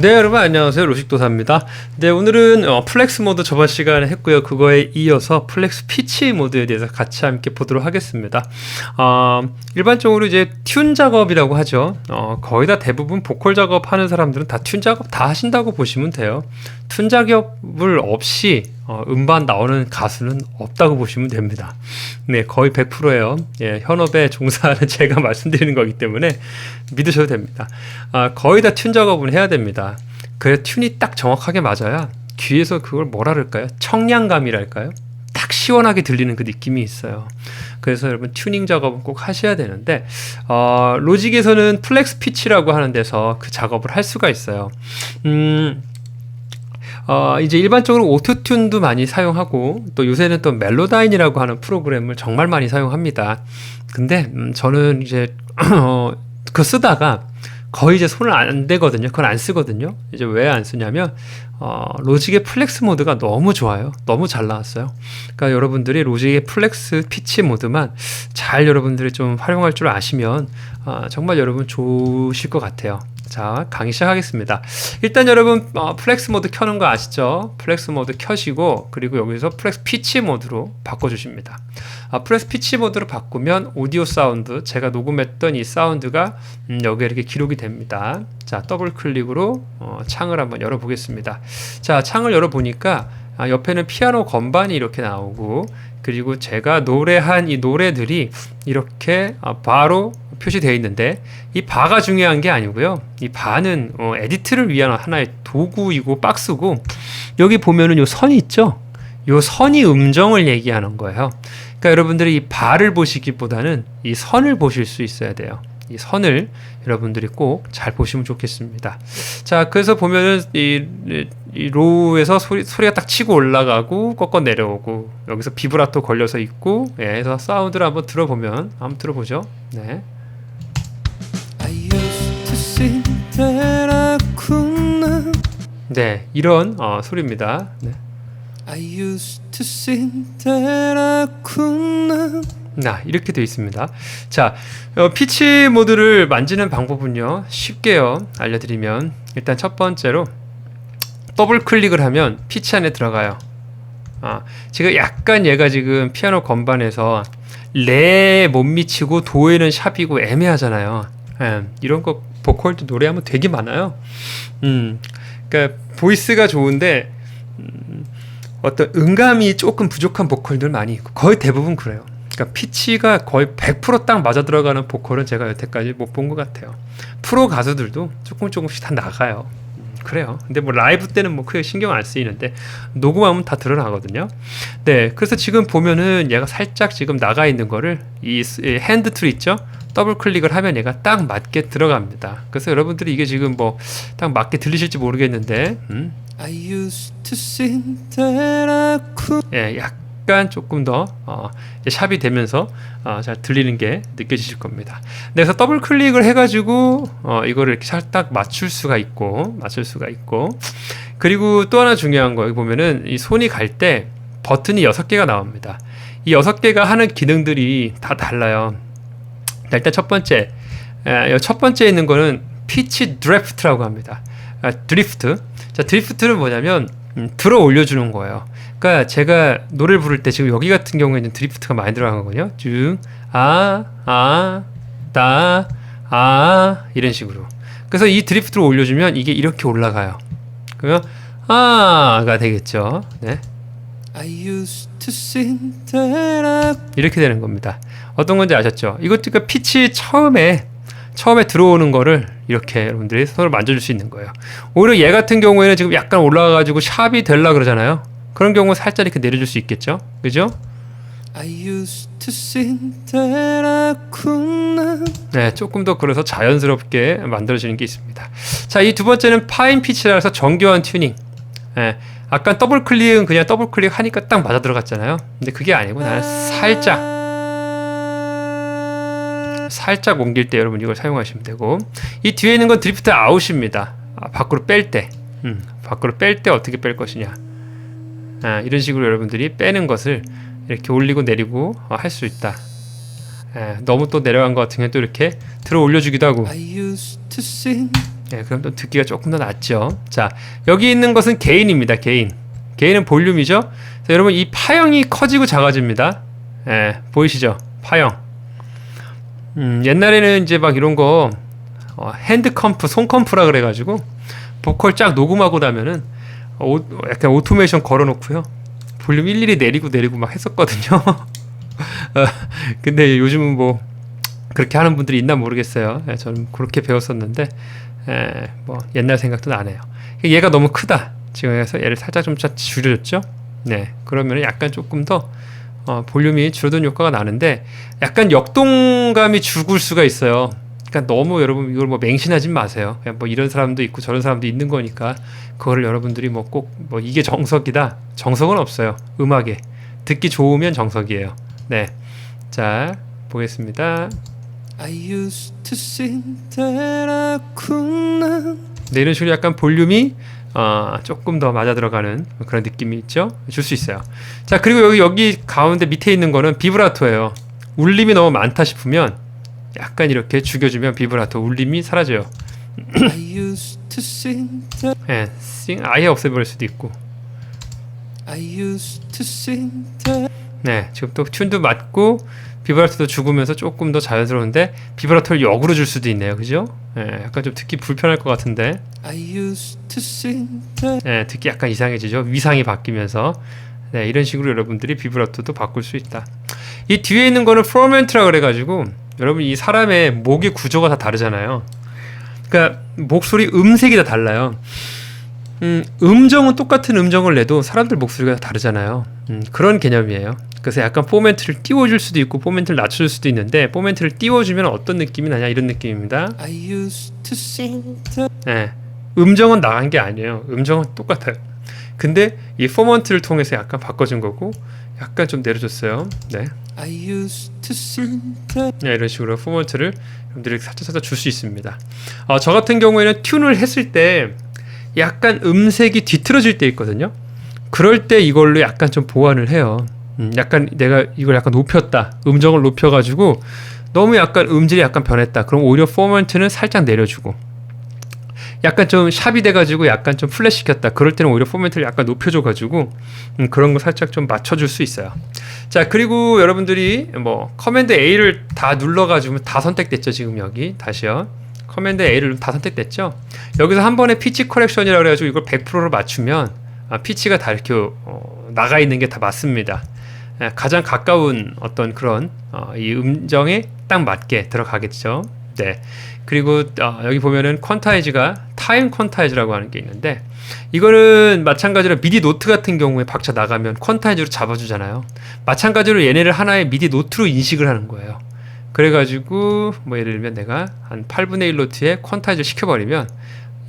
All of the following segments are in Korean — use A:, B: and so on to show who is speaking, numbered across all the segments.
A: 네 여러분 안녕하세요. 로식도사입니다. 네 오늘은 어, 플렉스 모드 저번 시간에 했고요. 그거에 이어서 플렉스 피치 모드에 대해서 같이 함께 보도록 하겠습니다. 어, 일반적으로 이제 튠 작업이라고 하죠. 어, 거의 다 대부분 보컬 작업하는 사람들은 다 튠 작업 다 하신다고 보시면 돼요 튠 작업을 없이 어, 음반 나오는 가수는 없다고 보시면 됩니다. 네, 거의 100%예요. 예, 현업에 종사하는 제가 말씀드리는 거기 때문에 믿으셔도 됩니다. 아, 거의 다 튠 작업을 해야 됩니다. 그래 튠이 딱 정확하게 맞아야 귀에서 그걸 뭐라 그럴까요? 청량감이랄까요? 딱 시원하게 들리는 그 느낌이 있어요. 그래서 여러분 튜닝 작업은 꼭 하셔야 되는데 어, 로직에서는 플렉스 피치라고 하는 데서 그 작업을 할 수가 있어요. 음, 어, 이제 일반적으로 오토튠도 많이 사용하고 또 요새는 또 멜로다인이라고 하는 프로그램을 정말 많이 사용합니다. 근데 음, 저는 이제 어, 그 쓰다가 거의 이제 손을 안 대거든요. 그건 안 쓰거든요. 이제 왜 안 쓰냐면 어, 로직의 플렉스 모드가 너무 좋아요. 너무 잘 나왔어요. 그러니까 여러분들이 로직의 플렉스 피치 모드만 잘 여러분들이 좀 활용할 줄 아시면 어, 정말 여러분 좋으실 것 같아요. 자, 강의 시작하겠습니다. 일단 여러분 어, 플렉스 모드 켜는 거 아시죠? 플렉스 모드 켜시고 그리고 여기서 플렉스 피치 모드로 바꿔주십니다. 아, 플렉스 피치 모드로 바꾸면 오디오 사운드 제가 녹음했던 이 사운드가 음, 여기에 이렇게 기록이 됩니다. 자, 더블 클릭으로 어, 창을 한번 열어보겠습니다. 자, 창을 열어보니까 아, 옆에는 피아노 건반이 이렇게 나오고 그리고 제가 노래한 이 노래들이 이렇게 아, 바로 표시되어 있는데 이 바가 중요한 게 아니고요. 이 바는 어, 에디트를 위한 하나의 도구이고 박스고 여기 보면은 요 선이 있죠. 요 선이 음정을 얘기하는 거예요. 그러니까 여러분들이 이 바를 보시기보다는 이 선을 보실 수 있어야 돼요. 이 선을 여러분들이 꼭 잘 보시면 좋겠습니다. 자, 그래서 보면은 이, 이 로우에서 소리, 소리가 딱 치고 올라가고 꺾어 내려오고 여기서 비브라토 걸려서 있고 예, 그래서 사운드를 한번 들어보면 한번 들어보죠. 네. 네, 이런 어, 소리입니다. 네.
B: I used to sing that I could not.
A: 나 이렇게 되어 있습니다. 자, 어, 피치 모드를 만지는 방법은요 쉽게요 알려드리면 일단 첫 번째로 더블 클릭을 하면 피치 안에 들어가요. 아, 지금 약간 얘가 지금 피아노 건반에서 레못 미치고 도에는 샵이고 애매하잖아요. 예, 이런 거 보컬도 노래하면 되게 많아요. 음, 그러니까 보이스가 좋은데 음, 어떤 음감이 조금 부족한 보컬들 많이 있고 거의 대부분 그래요. 그러니까 피치가 거의 100%딱 맞아 들어가는 보컬은 제가 여태까지 못 본 것 같아요. 프로 가수들도 조금 조금씩 다 나가요. 음, 그래요. 근데 뭐 라이브 때는 뭐 크게 신경 안 쓰이는데 녹음하면 다 드러나거든요. 네, 그래서 지금 보면은 얘가 살짝 지금 나가 있는 거를 이 핸드 툴 있죠? 더블 클릭을 하면 얘가 딱 맞게 들어갑니다. 그래서 여러분들이 이게 지금 뭐 딱 맞게 들리실지 모르겠는데, 음?
B: I used to sing that I could.
A: 예, 약간 조금 더 어, 샵이 되면서 어, 잘 들리는 게 느껴지실 겁니다. 네, 그래서 더블 클릭을 해가지고 어, 이거를 이렇게 살짝 맞출 수가 있고 맞출 수가 있고 그리고 또 하나 중요한 거 여기 보면은 이 손이 갈 때 버튼이 여섯 개가 나옵니다. 이 여섯 개가 하는 기능들이 다 달라요. 자, 일단 첫 번째 에, 첫 번째 있는 거는 피치 드래프트라고 합니다. 아, 드리프트. 자, 드리프트는 뭐냐면 음, 들어 올려주는 거예요. 그러니까 제가 노래를 부를 때 지금 여기 같은 경우에는 드리프트가 많이 들어가거든요. 쭉, 아, 아, 따, 아, 이런 식으로. 그래서 이 드리프트를 올려주면 이게 이렇게 올라가요. 그러면 아가 되겠죠. 네.
B: I used to sing that I
A: 이렇게 되는 겁니다. 어떤 건지 아셨죠? 이것도 그러니까 피치 처음에 처음에 들어오는 거를 이렇게 여러분들이 손으로 만져줄 수 있는 거예요. 오히려 얘 같은 경우에는 지금 약간 올라가가지고 샵이 될라 그러잖아요. 그런 경우 살짝 이렇게 내려줄 수 있겠죠? 그죠?
B: I used to sing that I could not.
A: 네, 조금 더 그래서 자연스럽게 만들어지는 게 있습니다. 자, 이 두 번째는 파인 피치라서 정교한 튜닝. 예, 아까 더블 클릭은 그냥 더블 클릭 하니까 딱 맞아 들어갔잖아요. 근데 그게 아니고 나는 살짝 살짝 옮길 때 여러분 이걸 사용하시면 되고 이 뒤에 있는 건 드리프트 아웃입니다. 아, 밖으로 뺄 때, 음, 밖으로 뺄 때 어떻게 뺄 것이냐. 아, 이런 식으로 여러분들이 빼는 것을 이렇게 올리고 내리고 어, 할수 있다. 예, 너무 또 내려간 것 같은 경우 또 이렇게 들어 올려주기도 하고 예, 그럼 또 듣기가 조금 더 낫죠. 자, 여기 있는 것은 개인입니다. 개인. 개인은 볼륨이죠. 자, 여러분 이 파형이 커지고 작아집니다. 예, 보이시죠? 파형. 음, 옛날에는 이제 막 이런 거 어, 핸드 컴프, 손 컴프라 그래가지고 보컬 쫙 녹음하고 나면은 어, 오, 약간 오토메이션 걸어놓고요. 볼륨 일일이 내리고 내리고 막 했었거든요. 어, 근데 요즘은 뭐 그렇게 하는 분들이 있나 모르겠어요. 예, 저는 그렇게 배웠었는데 예, 뭐 옛날 생각도 나네요. 얘가 너무 크다. 지금 해서 얘를 살짝 좀 자- 줄여줬죠. 네, 그러면 약간 조금 더 어, 볼륨이 줄어든 효과가 나는데 약간 역동감이 죽을 수가 있어요. 그러니까 너무 여러분 이걸 뭐 맹신하지 마세요. 그냥 뭐 이런 사람도 있고 저런 사람도 있는 거니까 그거를 여러분들이 뭐 꼭뭐 이게 정석이다. 정석은 없어요. 음악에 듣기 좋으면 정석이에요. 네, 자 보겠습니다.
B: I used to sing that I could not
A: 네, 이런 식으로 약간 볼륨이 어, 조금 더 맞아 들어가는 그런 느낌이 있죠. 줄 수 있어요. 자, 그리고 여기 여기 가운데 밑에 있는 거는 비브라토예요. 울림이 너무 많다 싶으면 약간 이렇게 죽여주면 비브라토 울림이 사라져요. 예, 싱 아예 없애버릴 수도 있고. 네, 지금 또 튠도 맞고 비브라토도 죽으면서 조금 더 자연스러운데 비브라토를 역으로 줄 수도 있네요, 그죠? 예, 약간 좀 듣기 불편할 것 같은데. 예, 듣기 약간 이상해지죠. 위상이 바뀌면서 네, 이런 식으로 여러분들이 비브라토도 바꿀 수 있다. 이 뒤에 있는 거는 프로멘트라 그래가지고 여러분 이 사람의 목의 구조가 다 다르잖아요. 그러니까 목소리 음색이 다 달라요. 음, 음정은 똑같은 음정을 내도 사람들 목소리가 다 다르잖아요. 음, 그런 개념이에요. 그래서 약간 포멘트를 띄워줄 수도 있고 포멘트를 낮춰줄 수도 있는데 포멘트를 띄워주면 어떤 느낌이 나냐 이런 느낌입니다. 네. 음정은 나간 게 아니에요. 음정은 똑같아요. 근데 이 포먼트를 통해서 약간 바꿔준 거고 약간 좀 내려줬어요. 네. 네, 이런 식으로 포먼트를 여러분들이 살짝 살짝 줄 수 있습니다. 어, 저 같은 경우에는 튠을 했을 때 약간 음색이 뒤틀어질 때 있거든요. 그럴 때 이걸로 약간 좀 보완을 해요. 음, 약간 내가 이걸 약간 높였다. 음정을 높여가지고 너무 약간 음질이 약간 변했다. 그럼 오히려 포먼트는 살짝 내려주고 약간 좀 샵이 돼가지고 약간 좀 플랫 시켰다. 그럴 때는 오히려 포멘트를 약간 높여줘가지고 음, 그런 거 살짝 좀 맞춰줄 수 있어요. 자 그리고 여러분들이 뭐 커맨드 A를 다 눌러가지고 다 선택됐죠 지금 여기 다시요. 커맨드 A를 다 선택됐죠. 여기서 한 번에 피치 커렉션이라고 그래가지고 이걸 100%로 맞추면 아, 피치가 다 이렇게 어, 나가 있는 게 다 맞습니다. 예, 가장 가까운 어떤 그런 어, 이 음정에 딱 맞게 들어가겠죠. 네. 그리고 어, 여기 보면은 퀀타이즈가 타임 퀀타이즈라고 하는 게 있는데 이거는 마찬가지로 미디 노트 같은 경우에 박자 나가면 퀀타이즈로 잡아주잖아요. 마찬가지로 얘네를 하나의 미디 노트로 인식을 하는 거예요. 그래가지고 뭐 예를 들면 내가 한 8분의 1 노트에 퀀타이즈 시켜버리면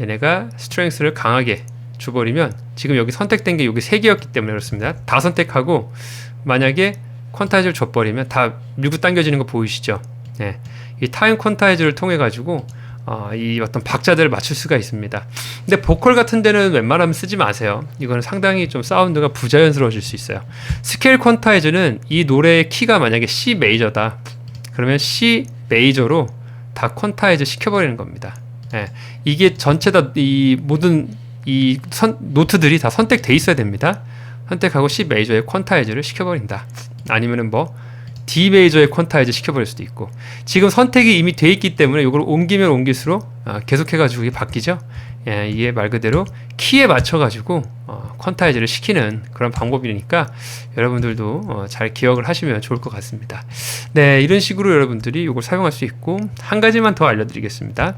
A: 얘네가 스트렝스를 강하게 줘버리면 지금 여기 선택된 게 여기 세 개였기 때문에 그렇습니다. 다 선택하고 만약에 퀀타이즈를 줘버리면 다 밀고 당겨지는 거 보이시죠? 네. 이 타임 퀀타이즈를 통해 가지고 어, 이 어떤 박자들을 맞출 수가 있습니다. 근데 보컬 같은 데는 웬만하면 쓰지 마세요. 이거는 상당히 좀 사운드가 부자연스러워질 수 있어요. 스케일 퀀타이즈는 이 노래의 키가 만약에 C 메이저다. 그러면 C 메이저로 다 퀀타이즈 시켜버리는 겁니다. 예, 이게 전체 다 이 모든 이 선, 노트들이 다 선택돼 있어야 됩니다. 선택하고 C 메이저의 퀀타이즈를 시켜버린다. 아니면은 뭐 D 메이저의 퀀타이즈 시켜버릴 수도 있고 지금 선택이 이미 돼 있기 때문에 이걸 옮기면 옮길수록 어, 계속해가지고 이게 바뀌죠. 예, 이게 말 그대로 키에 맞춰가지고 어, 퀀타이즈를 시키는 그런 방법이니까 여러분들도 어, 잘 기억을 하시면 좋을 것 같습니다. 네, 이런 식으로 여러분들이 이걸 사용할 수 있고 한 가지만 더 알려드리겠습니다.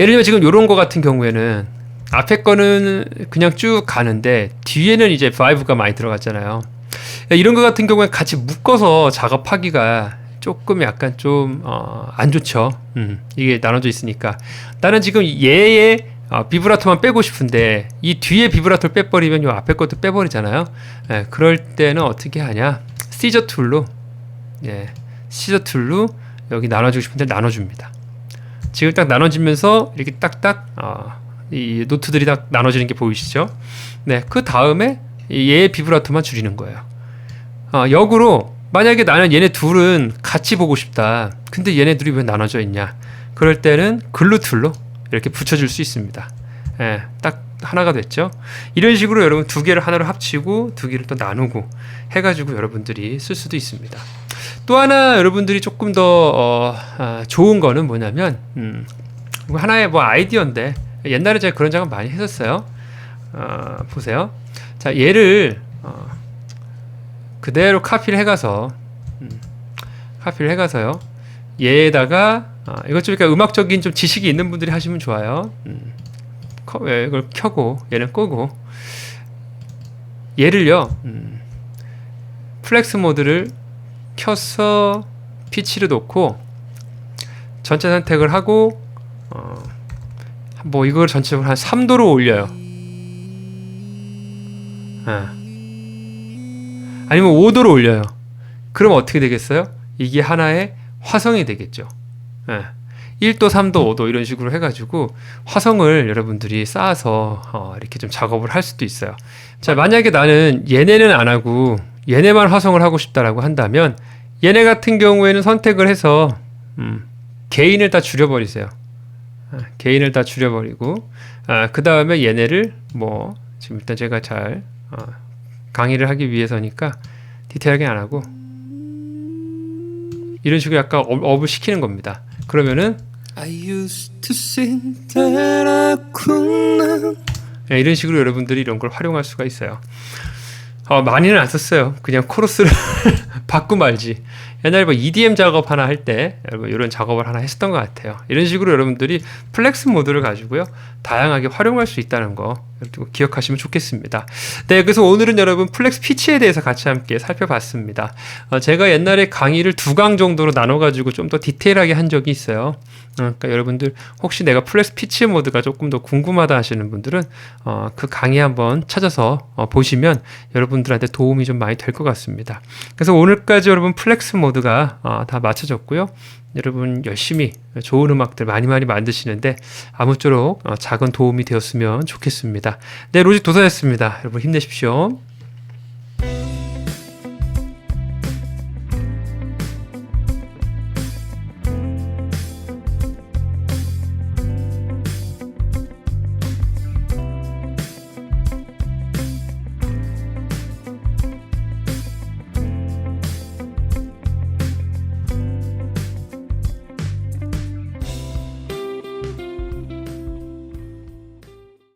A: 예를 들면 지금 이런 거 같은 경우에는 앞에 거는 그냥 쭉 가는데 뒤에는 이제 바이브가 많이 들어갔잖아요. 이런 거 같은 경우에 같이 묶어서 작업하기가 조금 약간 좀 어, 안 좋죠. 음, 이게 나눠져 있으니까 나는 지금 얘의 어, 비브라토만 빼고 싶은데 이 뒤에 비브라토를 빼버리면 요 앞에 것도 빼버리잖아요. 예, 그럴 때는 어떻게 하냐? 시저 툴로 예, 시저 툴로 여기 나눠주고 싶은데 나눠줍니다. 지금 딱 나눠지면서 이렇게 딱딱 어, 이 노트들이 딱 나눠지는 게 보이시죠? 네, 그 다음에 이 얘의 비브라토만 줄이는 거예요. 어, 역으로 만약에 나는 얘네 둘은 같이 보고 싶다. 근데 얘네 둘이 왜 나눠져 있냐? 그럴 때는 글루 툴로 이렇게 붙여줄 수 있습니다. 예, 딱 하나가 됐죠. 이런 식으로 여러분 두 개를 하나로 합치고 두 개를 또 나누고 해가지고 여러분들이 쓸 수도 있습니다. 또 하나 여러분들이 조금 더 어, 아, 좋은 거는 뭐냐면 음, 하나의 뭐 아이디어인데 옛날에 제가 그런 작업 많이 했었어요. 어, 보세요. 자 얘를 어, 그대로 카피를 해가서 음, 카피를 해가서요. 얘에다가 아, 이것 좀 그러니까 음악적인 좀 지식이 있는 분들이 하시면 좋아요. 음, 커, 예, 이걸 켜고 얘는 끄고 얘를요. 음, 플렉스 모드를 켜서 피치를 놓고 전체 선택을 하고 어, 뭐 이걸 전체적으로 한 3도로 올려요. 예. 아니면 5도로 올려요. 그럼 어떻게 되겠어요? 이게 하나의 화성이 되겠죠. 예. 1도, 3도, 5도 이런 식으로 해가지고 화성을 여러분들이 쌓아서 어, 이렇게 좀 작업을 할 수도 있어요. 자, 만약에 나는 얘네는 안 하고 얘네만 화성을 하고 싶다라고 한다면 얘네 같은 경우에는 선택을 해서 음, 개인을 다 줄여버리세요. 아, 개인을 다 줄여버리고 아, 그 다음에 얘네를 뭐 지금 일단 제가 잘 어, 강의를 하기 위해서니까 디테일하게 안 하고 이런 식으로 약간 업- 업을 시키는 겁니다. 그러면은
B: I used to sing that I could not
A: 예, 이런 식으로 여러분들이 이런 걸 활용할 수가 있어요. 어, 많이는 안 썼어요. 그냥 코러스를 받고 말지. 옛날에 뭐 EDM 작업 하나 할때 여러분 이런 작업을 하나 했었던 것 같아요. 이런 식으로 여러분들이 플렉스 모드를 가지고요 다양하게 활용할 수 있다는 거 기억하시면 좋겠습니다. 네, 그래서 오늘은 여러분 플렉스 피치에 대해서 같이 함께 살펴봤습니다. 어, 제가 옛날에 강의를 두 강 정도로 나눠가지고 좀 더 디테일하게 한 적이 있어요. 어, 그러니까 여러분들 혹시 내가 플렉스 피치 모드가 조금 더 궁금하다 하시는 분들은 어, 그 강의 한번 찾아서 어, 보시면 여러분들한테 도움이 좀 많이 될 것 같습니다. 그래서 오늘까지 여러분 플렉스 모드 가 어, 다 맞춰졌고요. 여러분 열심히 좋은 음악들 많이 많이 만드시는데 아무쪼록 어, 작은 도움이 되었으면 좋겠습니다. 네, 로직 도사였습니다. 여러분 힘내십시오.